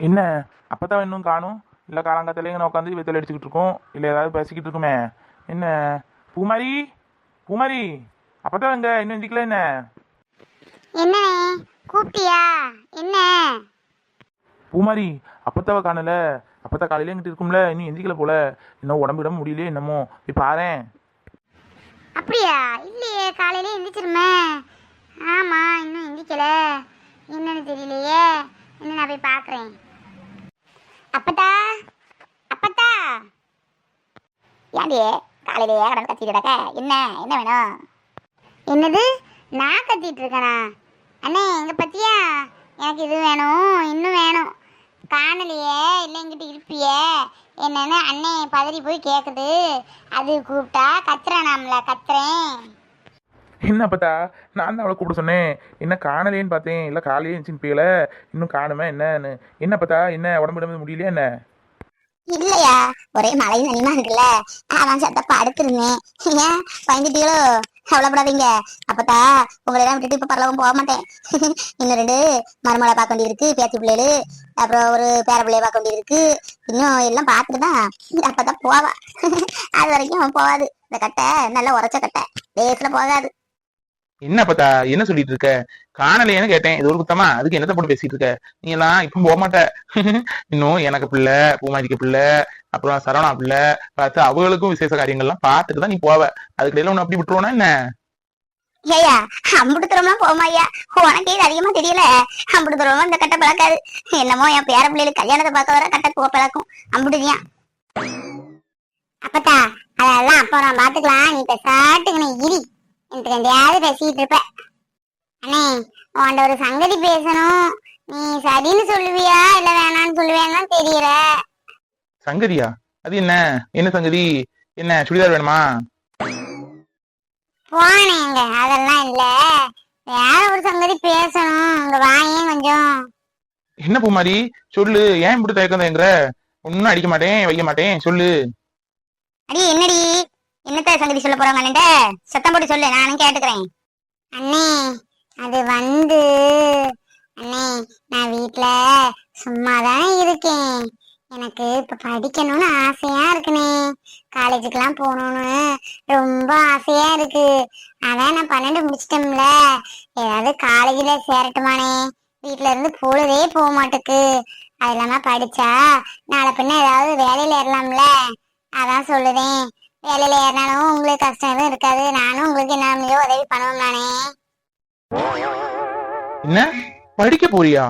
என்ன? அப்பதான் இன்னும் காணும். இல்லை காலங்காத்தாலே இங்கே உட்காந்து வெத்தலை அடிச்சுக்கிட்டு இருக்கோம். இல்லை ஏதாவது பேசிக்கிட்டு இருக்குமே. என்ன? பூமாரி? பூமாரி? அப்பதான் எங்க இன்னும் எந்திக்கல என்ன? என்னண்ணே கூப்பிட்டியா? என்ன? பூமாரி அப்பத்தாவை காணல. அப்பத்தா காலையில எங்கிட்ட இருக்கும்ல. இன்னும் எந்திக்கல போல. இன்னும் உடம்பு விட முடியலையே என்னமோ. போய் பாரேன். அப்படியா? இல்லையே. காலையில எந்திரிச்சிருமே. ஆமா இன்னும் எந்திரிக்கல என்னன்னு தெரியலையே. என்ன நான் போய் பார்க்குறேன் அப்பத்தா அப்பத்தா. ஏன்டி காலையிலேயே கடந்து கத்திட்டு கிடக்க? என்ன என்ன வேணும்? என்னது? நான் கத்திட்டு இருக்கேனா? அண்ணே எங்க பத்தியா? எனக்கு இது வேணும் இன்னும் வேணும். காணலையே இல்லை எங்கிட்ட இருப்பியே. என்னன்னு அண்ணே பதறி போய் கேட்குது அது கூப்பிட்டா கத்துறேன் நாமல கத்துறேன். என்ன பார்த்தா நான் தான் அவளை கூப்பிட சொன்னேன். என்ன காணலேன்னு பார்த்தேன். இல்லை காலையே இருந்துச்சுன்னு இன்னும் காணுமே என்னன்னு? என்ன பார்த்தா என்ன உடம்பு விட முடியலையா என்ன? இல்லையா. ஒரே மழை நனிமா இருக்குல்ல. அதான் சத்த படுத்துருந்தேன். ஏன் பயந்துட்டீங்களோ? கவலைப்படாதீங்க. அப்பத்தா உங்களை எல்லாம் விட்டுட்டு இப்ப பரலவும் போக மாட்டேன். இன்னும் ரெண்டு மருமலை பார்க்க வேண்டியது இருக்கு பேத்தி பிள்ளைகளு அப்புறம் ஒரு பேர பிள்ளைய பார்க்க வேண்டியது இருக்கு இன்னும் எல்லாம் பார்த்துட்டு தான் அப்பதான் போவா. அது வரைக்கும் போகாது. இந்த கட்டை நல்லா உரைச்ச கட்டை. லேஸ்ல போகாது. என்ன அப்பத்தா என்ன சொல்லிட்டு இருக்க காணலையேன்னு கேட்டேன். இது ஒரு குத்தமா? அதுக்கு என்னத்த போட்டு பேசிட்டு இருக்க நீ எல்லாம் இப்ப போக மாட்ட. இன்னும் எனக்கு பிள்ளை பூமாதிக்கு பிள்ளை அப்புறம் சரவணா பிள்ளை பார்த்து அவங்களுக்கும் விசேஷ காரியங்கள்லாம் பார்த்துட்டு தான் நீ போவ. அதுக்கு இடையில ஒண்ணு அப்படி விட்டுருவோனா என்ன? ஏய்யா அம்புட்டு தூரம்லாம் போமா ஐயா. உனக்கே இது அதிகமா தெரியல. அம்புட்டு தூரமா இந்த கட்டை பழக்காது என்னமோ என் பேர பிள்ளைகளுக்கு கல்யாணத்தை பார்க்க வர கட்டை போ பழக்கும் அம்புட்டுதியா அப்பத்தா அதெல்லாம் அப்போ பாத்துக்கலாம் நீ பெசாட்டுக்கு நீ இரி. எனக்கு எந்தையாவது பேசிட்டு இருப்ப. அண்ணே உன்ட ஒரு சங்கதி பேசணும். நீ சரின்னு சொல்லுவியா இல்ல வேணான்னு சொல்லுவேன்னு தெரியல சங்கதியா? அது என்ன? என்ன சங்கதி? என்ன சுடிதார் வேணுமா? போனேங்க. அதெல்லாம் இல்ல. வேற ஒரு சங்கதி பேசணும். உங்க வாயே கொஞ்சம். என்ன பூமாரி? சொல்லு. ஏன் இப்படி தயக்கம் தயங்குற? ஒன்னும் அடிக்க மாட்டேன் வைக்க மாட்டேன். சொல்லு. அடி என்னடி? என்னத்த சங்கதி சொல்ல போறாங்க அண்ணன்ட்ட? சத்தம் போட்டு சொல்லு நானும் கேட்டுக்கிறேன். அண்ணே அது வந்து அண்ணே நான் வீட்ல சும்மா தான் இருக்கேன். எனக்கு இப்ப படிக்கணும்னு ஆசையா இருக்குனே காலேஜுக்கெல்லாம் போகணும்னு ரொம்ப ஆசையா இருக்கு. அதான் நான் பன்னெண்டு முடிச்சிட்டோம்ல ஏதாவது காலேஜ்ல சேரட்டுமானே வீட்ல இருந்து பொழுதே போக மாட்டேக்கு. அது இல்லாம படிச்சா நாளை பின்ன ஏதாவது வேலையில ஏறலாம்ல. அதான் சொல்லுதேன். வேலையில ஏறினாலும் உங்களுக்கு கஷ்டம் எதுவும் இருக்காது. நானும் உங்களுக்கு என்ன உதவி பண்ணுவோம் நானே என்ன? படிக்க போறியா?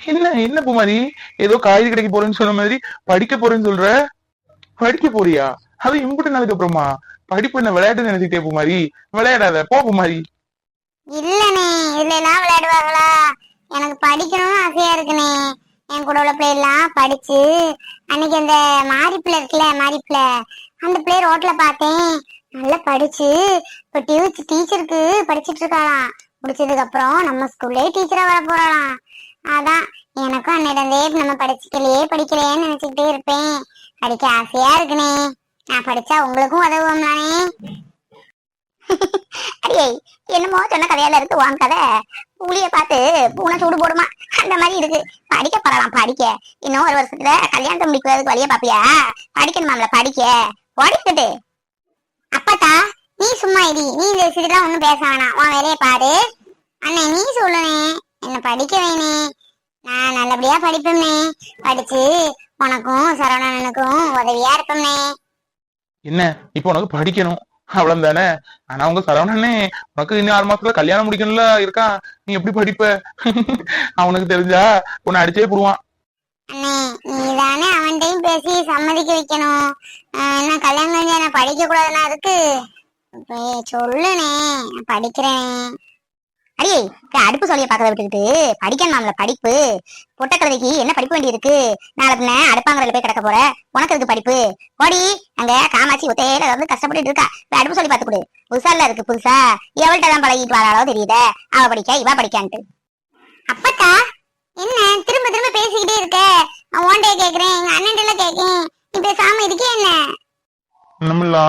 என்ன என்ன பூமாரி? ஏதோ காய்கறி கடைக்கு போறேன்னு சொன்ன மாதிரி படிக்க போறேன்னு சொல்ற? படிக்க போறியா? அது இம்புட்டு நாளுக்கு அப்புறமா. படிப்பு என்ன விளையாட்டு நினைச்சுட்டே பூமாரி. விளையாடாத போ பூமாரி. இல்லனே இதுல எல்லாம் விளையாடுவாங்களா? எனக்கு படிக்கணும்னு ஆசையா இருக்குனே. என் கூட உள்ள பிள்ளைலாம் படிச்சு அன்னைக்கு அந்த மாரி இருக்குல்ல மாரி அந்த பிள்ளை ரோட்ல பார்த்தேன். நல்லா படிச்சு இப்போ டியூச்சு டீச்சருக்கு படிச்சிட்டு இருக்காளாம். முடிச்சதுக்கு அப்புறம் நம்ம ஸ்கூல்லே டீச்சரா வர போறாளாம். அதான் எனக்கும் அன்னிடந்தே நம்ம படிச்சுக்கலையே படிக்கலையேன்னு நினைச்சுக்கிட்டே இருப்பேன். படிக்க ஆசையா இருக்குனே. நான் படிச்சா உங்களுக்கும் உதவும் நானே அடியே என்னமோ சொன்ன கதையால இருக்கு உன் கதை. புளிய பார்த்து பூனை சூடு போடுமா? அந்த மாதிரி இருக்கு. படிக்க போறலாம் படிக்க. இன்னும் ஒரு வருஷத்துல கல்யாணத்தை முடிக்கிறதுக்கு வழிய பாப்பியா படிக்கணுமாம்ல படிக்க. ஓடிக்கிட்டு. அப்பத்தா நீ சும்மா இடி நீ இந்த விஷயத்துல ஒண்ணும் பேச வேணாம். உன் வேலையை பாரு. அண்ணே நீ சொல்லுனே என்ன படிக்க வேணே. நான் நல்லபடியா படிப்பேனே படிச்சு உனக்கும் சரவணனுக்கும் உதவியா இருப்பேனே என்ன? இப்போ உனக்கு படிக்கணும். அவ்வளவு தானே ஆனா உங்க சரவணனே உனக்கு இன்னும் ஆறு மாசத்துல கல்யாணம் முடிக்கணும்ல இருக்கான். நீ எப்படி படிப்ப? அவனுக்கு தெரிஞ்சா உன்னை அடிச்சே போடுவான். அண்ணே நீதானே அவன்கிட்டயும் பேசி சம்மதிக்க வைக்கணும். ஆஹ் என்ன கல்யாணம் நான் படிக்க கூடாதுன்னா இருக்கு சொல்லுனே நான் படிக்கிறேன். அடியே அடுப்பு சோழியை பார்க்கறத விட்டுக்கிட்டு படிக்கணுமாம்ல படிப்பு. பொட்டக்கழுதைக்கு என்ன படிப்பு வேண்டி இருக்கு நாளை பின்ன போய் கிடக்க போற உனக்கு இருக்கு படிப்பு? ஓடி அங்க காமாட்சி ஒத்தையில வந்து கஷ்டப்பட்டு இருக்கா. இப்ப அடுப்பு சொல்லி பாத்து கொடு. புதுசால இருக்கு புதுசா. எவள்கிட்ட தான் பழகிட்டு வராளோ தெரியுத? அவ படிக்க இவ படிக்கான்ட்டு. அப்பத்தா என்ன திரும்ப திரும்ப பேசிக்கிட்டே இருக்க? நான் ஓண்டைய கேக்குறேன் எங்க அண்ணன் கேக்கேன். இப்ப பேசாம இருக்கே என்ன? நம்மளா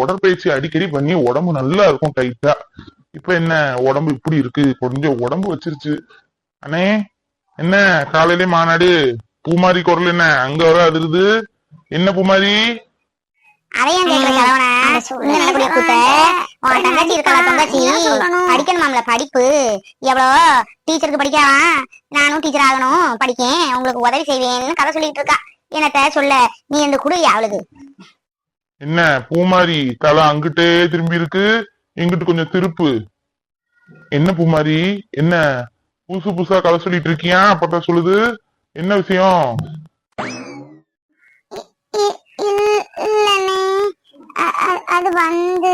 உடற்பயிற்சி அடிக்கடி பண்ணி உடம்பு நல்லா இருக்கும் டைட்டா இப்ப என்ன உடம்பு இப்படி இருக்கு? கொஞ்சம் உடம்பு வச்சிருச்சு. அண்ணே என்ன? காலையிலே மாநாடு பூமாரி குரல் என்ன? அங்க வர அதிருது. என்ன பூமாரி? படிக்கணுமாம்ல படிப்பு. எவ்வளோ? டீச்சருக்கு படிக்கலாம் நானும் டீச்சர் ஆகணும். படிக்கேன். உங்களுக்கு உதவி செய்வேன்னு கதை சொல்லிட்டு இருக்கா. என்னத்த சொல்ல? நீ இந்த குடு அவளுக்கு. என்ன? பூமாரி தலை அங்கிட்டே திரும்பி இருக்கு. இங்கிட்டு கொஞ்சம் திருப்பு. என்ன பூமாரி? என்ன? புதுசு புதுசா கதை சொல்லிட்டு இருக்கியா? அப்பதான் சொல்லுது. என்ன விஷயம்? இல்லனே. அது வந்து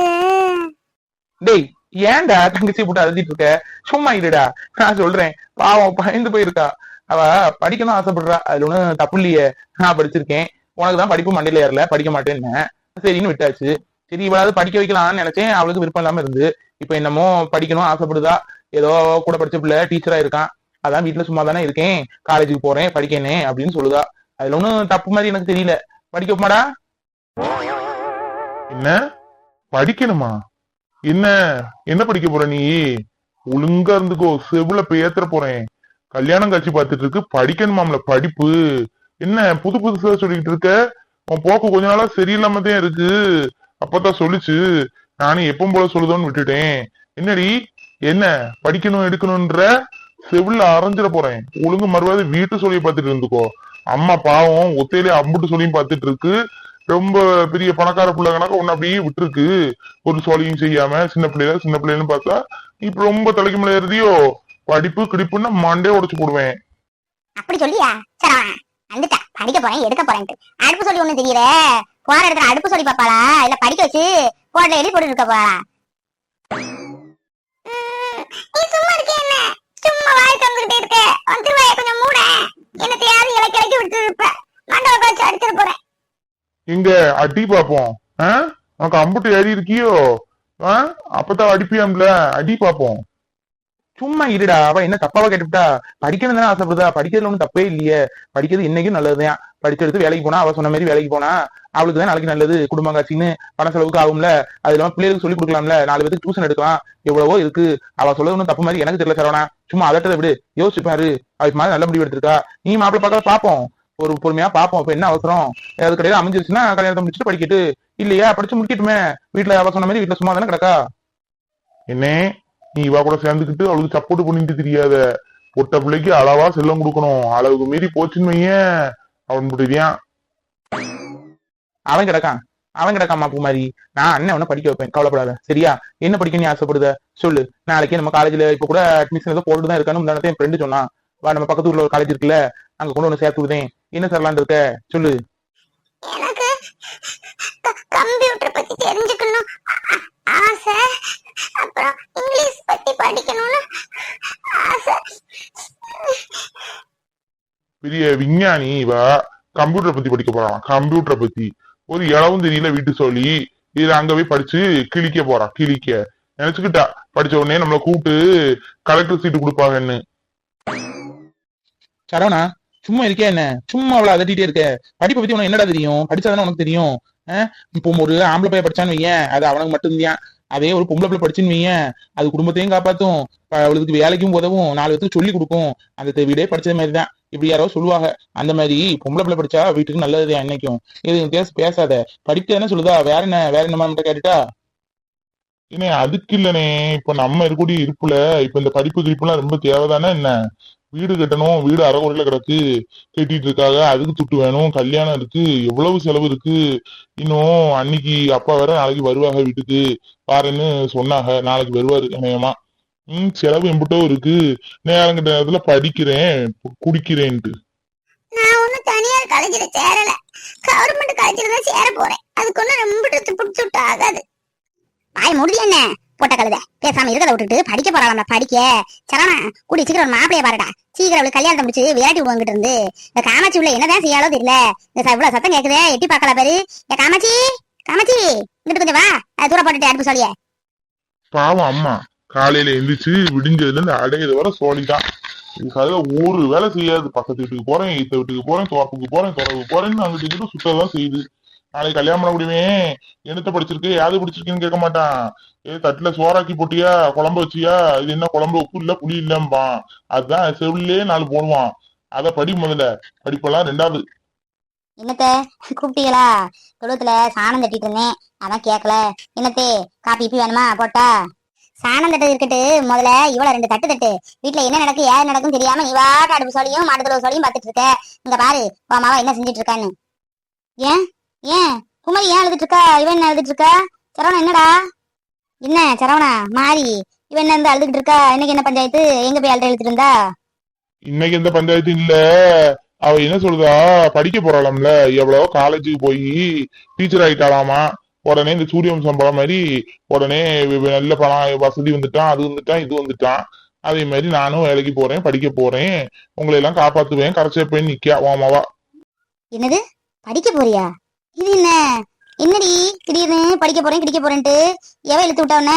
டேய் ஏன்டா தங்கச்சி போட்டு அழுதிட்டு இருக்க? சும்மா இருடா. நான் சொல்றேன். பாவம் பயந்து போயிருக்கா. அவ படிக்கணும் ஆசைப்படுறா. அதுல ஒண்ணும் தப்பு இல்லையே. நான் படிச்சிருக்கேன். உனக்கு தான் படிப்பு மண்டையில ஏறல. படிக்க மாட்டேன்னு. சரின்னு விட்டாச்சு. சரி இவளாவது படிக்க வைக்கலாம்னு நினைச்சேன். அவளுக்கு விருப்பம் இல்லாம இருந்து. இப்ப என்னமோ படிக்கணும் ஆசைப்படுதா? ஏதோ கூட படிச்ச பிள்ளை டீச்சரா இருக்கான். அதான் வீட்டுல சும்மா தானே இருக்கேன் காலேஜுக்கு போறேன் படிக்கணே அப்படின்னு சொல்லுதா. அதுல ஒண்ணும் தப்பு மாதிரி எனக்கு தெரியல. படிக்க மாடா என்ன? படிக்கணுமா? என்ன? என்ன படிக்க போற நீ? ஒழுங்கா இருந்துக்கோ. செவுல பேத்துற போறேன். கல்யாணம் காட்சி பார்த்துட்டு இருக்கு. படிக்கணுமாம்ல படிப்பு. என்ன புது புதுசா சொல்லிக்கிட்டு இருக்க? உன் போக்கு கொஞ்ச நாளா சரியில்லாம தான் இருக்கு. அப்பதான் சொல்லுச்சு நானும் எப்பவும் போல சொல்லுதோன்னு விட்டுட்டேன். என்னடி? என்ன? படிக்கணும் எடுக்கணும்ன்ற செவில அரைஞ்சிட போறேன். ஒழுங்கு மறுவாது வீட்டு சொல்லி பார்த்துட்டு இருந்துக்கோ. அம்மா பாவம் ஒத்தையிலே அம்புட்டு சொல்லியும் பார்த்துட்டு இருக்கு. ரொம்ப பெரிய பணக்கார பிள்ளை கணக்கா ஒன்னு அப்படியே விட்டுருக்கு. ஒரு சோழியும் செய்யாம சின்ன பிள்ளைல சின்ன பிள்ளைன்னு பார்த்தா இப்ப ரொம்ப தலைக்கு மேல ஏறுதியோ? படிப்பு கிடிப்புன்னா மண்டே உடைச்சு போடுவேன். அப்படி சொல்லியா? சரி வந்துட்டா படிக்க போறேன் எடுக்க போறேன் அடுப்பு சொல்லி ஒண்ணு தெரியல போற இடத்துல அடுப்பு சொல்லி பாப்பாளா? இல்ல படிக்க வச்சு போட்ல எழுதி போட்டு இருக்க போறா? நீ சும்மா இருக்கே என்ன? சும்மா வாய் தந்துகிட்டே இருக்க. உன் திருவாயை கொஞ்சம் மூட. என்னத்தையாவது இலக்கி இலக்கி விட்டு இருப்ப மண்டப காய்ச்சி அடிச்சிட போறேன். இங்க அடி பாப்போம். ஆ? உனக்கு அம்புட்டு ஏறி இருக்கியோ ஆ? அப்பதான் அடிப்பியாம்ல. அடி பாப்போம். சும்மா இருடா. அவ என்ன தப்பாவா கேட்டுவிட்டா? படிக்கணும் தானே ஆசைப்படுதா? படிக்கிறதுல ஒண்ணும் தப்பே இல்லையே. படிக்கிறது இன்னைக்கும் நல்லதுதான். படிச்செடுத்து வேலைக்கு போனா அவ சொன்ன மாதிரி வேலைக்கு போனா அவளுக்கு தான் நாளைக்கு நல்லது குடும்பம் காட்சின்னு பண செலவுக்கு ஆகும்ல. அது இல்லாம பிள்ளைகளுக்கு சொல்லி கொடுக்கலாம்ல. நாலு பேருக்கு டியூஷன் எடுக்கலாம். எவ்வளவோ இருக்கு. அவ சொல்றது தப்பு மாதிரி எனக்கு தெரியல சரவணா. சும்மா அதட்டதை விடு. யோசிச்சு பாரு. மாதிரி நல்ல முடிவு எடுத்திருக்கா. நீ மாப்பிள்ள பார்க்க பாப்போம் ஒரு பொறுமையா பாப்போம் இப்ப என்ன அவசரம்? அது கிடையாது அமைஞ்சிருச்சுன்னா கல்யாணத்தை முடிச்சுட்டு படிக்கிட்டு. இல்லையா? படிச்சு முடிக்கட்டுமே. வீட்டுல அவ சொன்ன மாதிரி வீட்டுல சும்மா தானே கிடக்கா? என்ன நீ இவ கூட சேர்ந்துக்கிட்டு அவளுக்கு சப்போர்ட் பண்ணிட்டு தெரியாத. பொட்ட பிள்ளைக்கு அளவா செல்லம் கொடுக்கணும். அளவுக்கு மீறி போச்சுன்னு வையேன். அவன் முடியான் அவன் கிடக்கான். அவன் கிடக்காமா பூமாரி. நான் அண்ணன் உன்னை படிக்க வைப்பேன். கவலைப்படாத. சரியா? என்ன படிக்க நீ ஆசைப்படுத? சொல்லு. நாளைக்கு நம்ம காலேஜ்ல இப்ப கூட அட்மிஷன் ஏதோ போட்டு தான் இருக்கான்னு முந்தானத்தை என் ஃப்ரெண்டு சொன்னான். வா நம்ம பக்கத்து ஊர்ல ஒரு காலேஜ் இருக்குல்ல அங்க கொண்டு வந்து சேர்த்து விடுதேன். என்ன தரலான்னு இருக்க? சொல்லு. எனக்கு கம்ப்யூட்டர் பத்தி தெரிஞ்சுக்கணும். ஆசை. அப்புறம் இங்கிலீஷ் பத்தி படிக்கணும்னு ஆசை. பெரிய விஞ்ஞானி இவ கம்ப்யூட்டர் பத்தி படிக்க போறான். கம்ப்யூட்டரை பத்தி. ஒரு இளவும் தெரியல வீட்டு சொல்லி இதுல அங்க போய் படிச்சு கிழிக்க போறான் கிழிக்க. நினைச்சுக்கிட்டா. படிச்ச உடனே நம்மள கூப்பிட்டு கலெக்டர் சீட்டு கொடுப்பாங்கன்னு. சரவணா சும்மா இருக்கே என்ன? சும்மா அவளை அதட்டிட்டே இருக்க. படிப்பை பத்தி உனக்கு என்னடா தெரியும்? படிச்சாதானே உனக்கு தெரியும்? இப்போ ஒரு ஆம்பளை பையன் படிச்சான்னு வையேன். அது அவனுக்கு மட்டும்தான் அதே ஒரு பொம்பளை பிள்ளை படிச்சுன்னு வையன். அது குடும்பத்தையும் காப்பாத்தும். அவளுக்கு வேலைக்கும் உதவும். நாலு பேத்துக்கு சொல்லி கொடுக்கும். அந்த வீடே படிச்சது மாதிரி தான் இப்படி யாரோ சொல்லுவாங்க. அந்த மாதிரி பொம்பளை பிள்ளை படிச்சா வீட்டுக்கு நல்லது என்னைக்கும். இது பேச பேசாத. படிக்க என்ன சொல்லுதா? வேற என்ன வேற என்ன மட்டும் கேட்டுட்டா? ஏன்னா அதுக்கு இல்லனே. இப்ப நம்ம இருக்கக்கூடிய இருப்புல இப்ப இந்த படிப்பு கிழிப்புலாம் ரொம்ப தேவைதானே என்ன? வீடு கட்டணும் வீடு அறகுறையில கிடக்கு. கட்டிட்டு இருக்காங்க அதுக்கு துட்டு வேணும் கல்யாணம் இருக்கு எவ்வளவு செலவு இருக்கு. இன்னும் அன்னைக்கு அப்பா வேற நாளைக்கு வருவாங்க வீட்டுக்கு. பாருன்னு சொன்னாங்க நாளைக்கு வருவாரு இணையமா ம் செலவு எம்பிட்டோ இருக்கு. நேரம் கிட்ட நேரத்துல படிக்கிறேன் குடிக்கிறேன்ட்டு. நான் ஒன்னும் தனியார் காலேஜ்ல சேரல. கவர்மெண்ட் காலேஜ்ல தான் சேர போறேன். அதுக்கு ஒன்னும் ரொம்ப பிடிச்சு விட்டு ஆகாது. வாய் முடியல என்ன? போட்ட கழுத. பேசாம இருக்கிறத விட்டுட்டு படிக்க போறாளாம் படிக்க. சரணா கூடி சீக்கிரம் ஒரு மாப்பிளைய பாருடா. சீக்கிரம் அவளுக்கு கல்யாணத்தை முடிச்சு விளையாட்டி விடுவாங்கிட்டு இருந்து. இந்த காமாட்சி உள்ள என்னதான் செய்யாலோ தெரியல. இந்த இவ்வளவு சத்தம் கேக்குதே எட்டி பார்க்கல பேரு. ஏ காமாட்சி? காமாட்சி இங்கிட்டு கொஞ்சம் வா. அது தூர போட்டுட்டு அடுப்பு சொல்லிய பாவம் அம்மா. காலையில எந்திரிச்சு விடிஞ்சதுல இருந்து அடையிறது வர சோழிதான் இதுக்காக ஒரு வேலை செய்யாது. பக்கத்து வீட்டுக்கு போறேன் இத்த வீட்டுக்கு போறேன் தோப்புக்கு போறேன் துறவுக்கு போறேன்னு அங்கிட்டு இங்கிட்டு சுத்ததான் செய்யுது நாளைக்கு கல்யாணம் பண்ண முடியுமே? என்னத்த படிச்சிருக்கு? யாது படிச்சிருக்குன்னு கேட்க மாட்டான். ஏ தட்டுல சோறாக்கி போட்டியா? குழம்பு வச்சியா? இது என்ன குழம்பு? உப்பு இல்ல புளி இல்லம்பான். அதுதான் செவிலே நாலு போடுவான். அத படி முதல்ல. படிப்பெல்லாம் ரெண்டாவது. என்னத்த? கூப்பிட்டீங்களா? தொழுவத்துல சாணம் தட்டிட்டு இருந்தேன். அதான் கேட்கல என்னத்தே? காப்பி இப்பி வேணுமா? போட்டா? சாணம் தட்டது இருக்கட்டு முதல்ல இவ்வளவு ரெண்டு தட்டு தட்டு. வீட்டுல என்ன நடக்கு ஏன் நடக்கும் தெரியாம நீ வாட்டு அடுப்பு சோழியும் மாட்டுத்தளவு சோழியும் பாத்துட்டு இருக்க. இங்க பாரு உன் மாவா என்ன செஞ்சுட்டு இருக்கான்னு. ஏன்? ஏன்? குமரி ஏன் எழுதிட்டு இருக்கா? இவன் என்ன எழுதிட்டு இருக்கா? சரவணா என்னடா? என்ன சரவணா? மாறி. இவன் என்ன இருந்து அழுதுகிட்டு இருக்கா? இன்னைக்கு என்ன பஞ்சாயத்து? எங்க போய் அழுத எழுதிட்டு இருந்தா? இன்னைக்கு எந்த பஞ்சாயத்து இல்ல. அவ என்ன சொல்றா படிக்க போறாளாம்ல. எவ்வளவோ காலேஜுக்கு போய் டீச்சர் ஆயிட்டாளாமா. உடனே இந்த சூரியவம்சம் சம்பளம் மாதிரி உடனே நல்ல பணம் வசதி வந்துட்டான் அது வந்துட்டான் இது வந்துட்டான். அதே மாதிரி நானும் வேலைக்கு போறேன் படிக்க போறேன். உங்களை எல்லாம் காப்பாத்துவேன். கரைச்ச போய் நிக்கா ஓமாவா என்னது? படிக்க போறியா? இது என்ன? என்னடி? திடீர்னு படிக்க போறேன் கிடைக்க போறேன்ட்டு எவ இழுத்து விட்டவன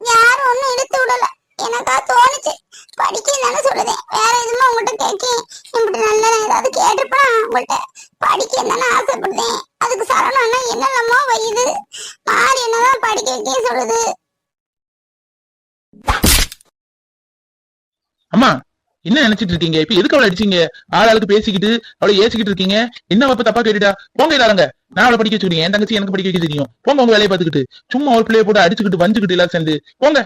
யாரும் ஒண்ணும் இழுத்து விடல. எனக்கா தோணுச்சு. படிக்கணும்னு சொல்லுதேன். வேற எதுவுமே உங்கள்கிட்ட கேட்கேன் இப்படி நல்ல ஏதாவது கேட்டுப்பா உங்கள்கிட்ட படிக்க தானே ஆசைப்படுதேன் அதுக்கு சரணம்னா என்னென்னமோ வையுது மாறி என்னதான் படிக்க வைக்க சொல்லுது. அம்மா என்ன நினைச்சிட்டு இருக்கீங்க? இப்ப எதுக்கு அவளை அடிச்சீங்க? ஆள் ஆளுக்கு பேசிக்கிட்டு அவளை ஏசிக்கிட்டு இருக்கீங்க? என்ன அப்ப தப்பா கேட்டுட்டா? போங்க இல்லாதங்க நான் அவளை படிக்க வச்சுக்கிறேன். என் தங்கச்சி எனக்கு படிக்க வைக்க தெரியும். போங்க உங்க வேலையை பார்த்துக்கிட்டு. சும்மா ஒரு பிள்ளைய போட்டு அடிச்சுக்கிட்டு வஞ்சுக்கிட்டு எல்லாரும் சேர்ந்து. போங்க.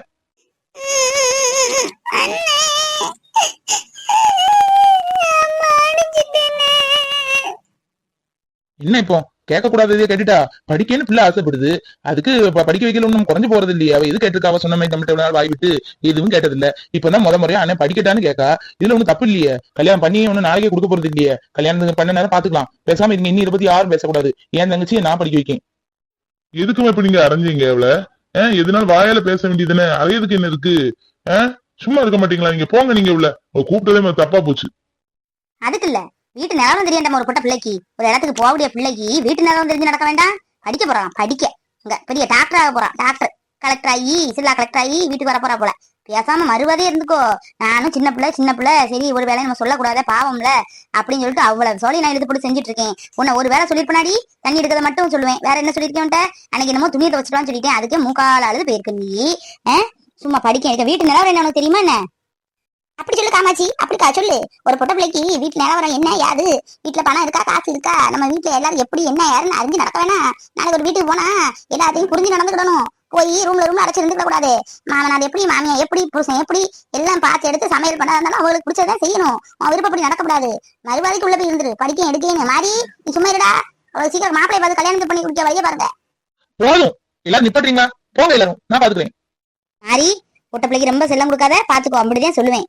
என்ன இப்போ? கேட்க கூடாததே கேட்டுட்டா? படிக்கன்னு பிள்ளை ஆசைப்படுது. அதுக்கு இப்ப படிக்க வைக்கல ஒண்ணும் குறைஞ்சு போறது இல்லையா அவ எது கேட்டிருக்கா? அவ சொன்ன மாதிரி தமிழ் நாள் வாய் விட்டு எதுவும் கேட்டதில்ல. இப்பதான் முத முறையா அண்ணன் படிக்கட்டான்னு கேட்கா இதுல ஒண்ணும் தப்பு இல்லையே. கல்யாணம் பண்ணி ஒண்ணும் நாளைக்கே கொடுக்க போறது இல்லையே. கல்யாணம் பண்ண நேரம் பாத்துக்கலாம் பேசாம இருங்க. இன்னும் இதை பத்தி யாரும் பேசக்கூடாது. என் தங்கச்சியை நான் படிக்க வைக்கேன். எதுக்குமே இப்ப நீங்க அரைஞ்சீங்க அவள? ஏன் எதுனாலும் வாயால பேச வேண்டியதுன்னு அது எதுக்கு என்ன இருக்கு? ஆஹ் சும்மா இருக்க மாட்டீங்களா? நீங்க போங்க நீங்க உள்ள கூப்பிட்டதே தப்பா போச்சு. அதுக்கு இல்ல. வீட்டு நிலவரம் தெரியும் ஒரு பொட்ட பிள்ளைக்கு. ஒரு இடத்துக்கு போகக்கூடிய பிள்ளைக்கு வீட்டு நிலவரம் தெரிஞ்சு நடக்க வேண்டாம்? படிக்க போறான் படிக்க. இங்க பெரிய டாக்டர் ஆக போறான் டாக்டர் கலெக்டர் ஆகி சில்லா கலெக்டர் ஆகி வீட்டுக்கு வர போறா போல. பேசாம மறுவதே இருந்துக்கோ. நானும் சின்ன பிள்ளை சின்ன பிள்ளை. சரி ஒரு வேலை நம்ம சொல்லக்கூடாத பாவம்ல. அப்படின்னு சொல்லிட்டு அவ்வளவு சொல்லி நான் எழுதி போட்டு செஞ்சுட்டு இருக்கேன் உன்னை ஒரு வேலை சொல்லிருப்பனாடி தண்ணி எடுக்கிறத மட்டும் சொல்லுவேன். வேற என்ன சொல்லியிருக்கேன் அன்னைக்கு என்னமோ துணியை துவச்சிட்டான்னு சொல்லிட்டேன். அதுக்கே மூக்கால அழுது போயிருக்கு நீ. சும்மா படிக்க. எனக்கு வீட்டு நிலவரம் என்ன தெரியுமா என்ன? அப்படி சொல்லு காமாச்சி அப்படிக்கா சொல்லு. ஒரு பொட்ட பிள்ளைக்கு வீட்டு நிலவரம் என்ன யாது வீட்டுல பணம் இருக்கா? காசு இருக்கா? நம்ம வீட்டுல எல்லாரும் எப்படி என்ன யாருன்னு அறிஞ்சு நடக்க வேணாம். நாளைக்கு ஒரு வீட்டுக்கு போனா எல்லாத்தையும் புரிஞ்சு நடந்துக்கிடணும். போய் ரூம்ல ரூம்ல அடைச்சு இருந்துக்க கூடாது. மாமனார் எப்படி மாமியா எப்படி புருஷன் எப்படி எல்லாம் பார்த்து எடுத்து சமையல் பண்ணா இருந்தாலும் அவங்களுக்கு பிடிச்சதான் செய்யணும். அவன் விருப்பப்படி நடக்கக்கூடாது. மறுபாதைக்கு உள்ள போய் இருந்துரு. படிக்க எடுக்கேன்னு. மாறி நீ சும்மா இருடா. அவ்வளவு சீக்கிரம் மாப்பிளை பார்த்து கல்யாணத்தை பண்ணி குடிக்க வழிய பாருங்க. போதும். எல்லாரும் நிப்பாட்டுறீங்களா? போங்க எல்லாரும். நான் பாத்துக்கிறேன். மாறி பொட்ட பிள்ளைக்கு ரொம்ப செல்லம் கொடுக்காத. பாத்துக்கோ. அப்படிதான் சொல்லுவேன்.